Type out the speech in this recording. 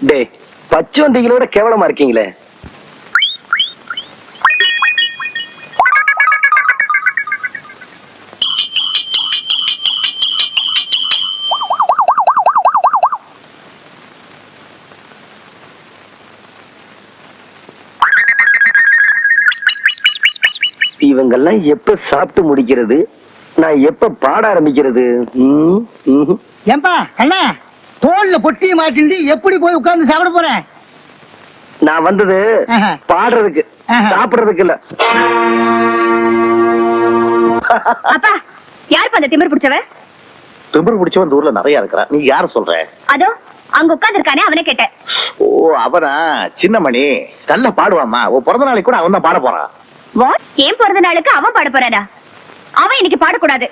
டேய் பச்சவந்திகளோட கேவலமா இருக்கீங்களே. இவங்கெல்லாம் எப்ப சாப்பிட்டு முடிக்கிறது? நான் எப்ப பாட ஆரம்பிக்கிறது? ஏன்பா அண்ணா தோல்ல பொட்டியை மாட்டிண்டு எப்படி போய் உட்கார்ந்து சாப்பிட போறேன்? நான் வந்தது. பாடுறதுக்கு. சாப்பிடுறதுக்கு இல்ல. அப்பா யார் அந்த திமிர் பிடிச்சவ? திமிரு பிடிச்சவன் இந்த ஊர்ல நிறைய இருக்கிறான் நீ யார சொல்ற? அதோ அங்க உட்கார்ந்திருக்கானே அவனை கேட்டேன். ஓ அவனா? சின்னமணி. நல்லா பாடுவாமா உன் பிறந்த நாளைக்கு கூட அவன் தான் பாட போறான் ஏன் பிறந்த நாளுக்கு அவன் பாட போறானா? அவன் இன்னைக்கு பாடக்கூடாது.